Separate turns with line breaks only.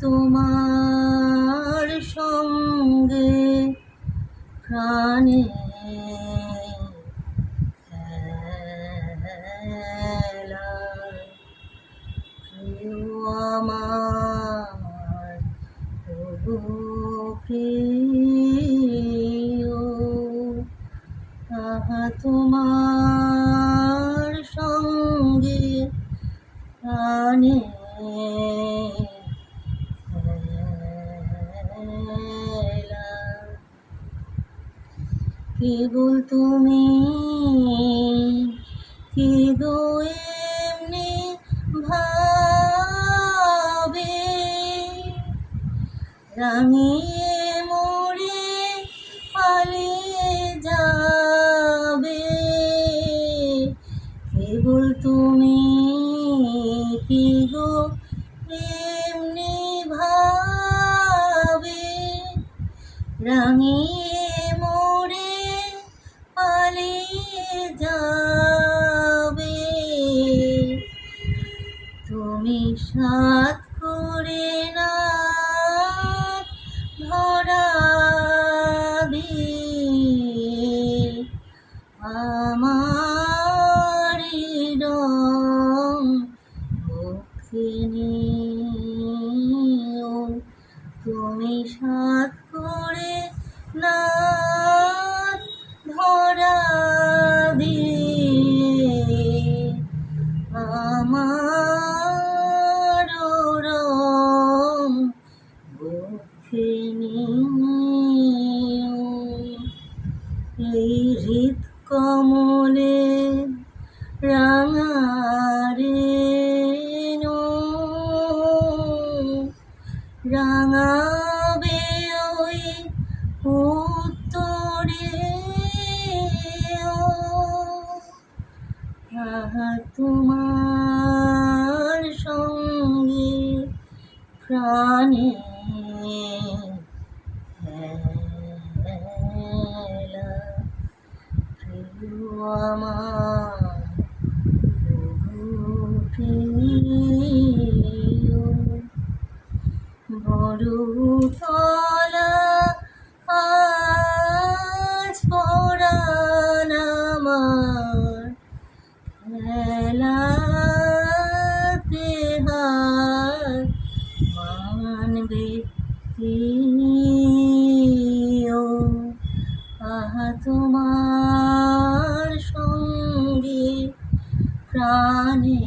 তোমার সঙ্গে প্রাণে তোমার সঙ্গে প্রাণে কেবল তুমি? কি গো এমনি ভাবে? রাঙিয়ে মোড়ে পালিয়ে যাবে। কেবল তুমি? কি এমনি ভাবে? রাঙিয়ে তুমি সাত করে না ধরাবি। আমার তুমি সাত করে না ধরাবি। আমার আহা তোমার সঙ্গে প্রাণে আমার প্রিয় বড় প্রিয় আহা তোমার সঙ্গে প্রাণে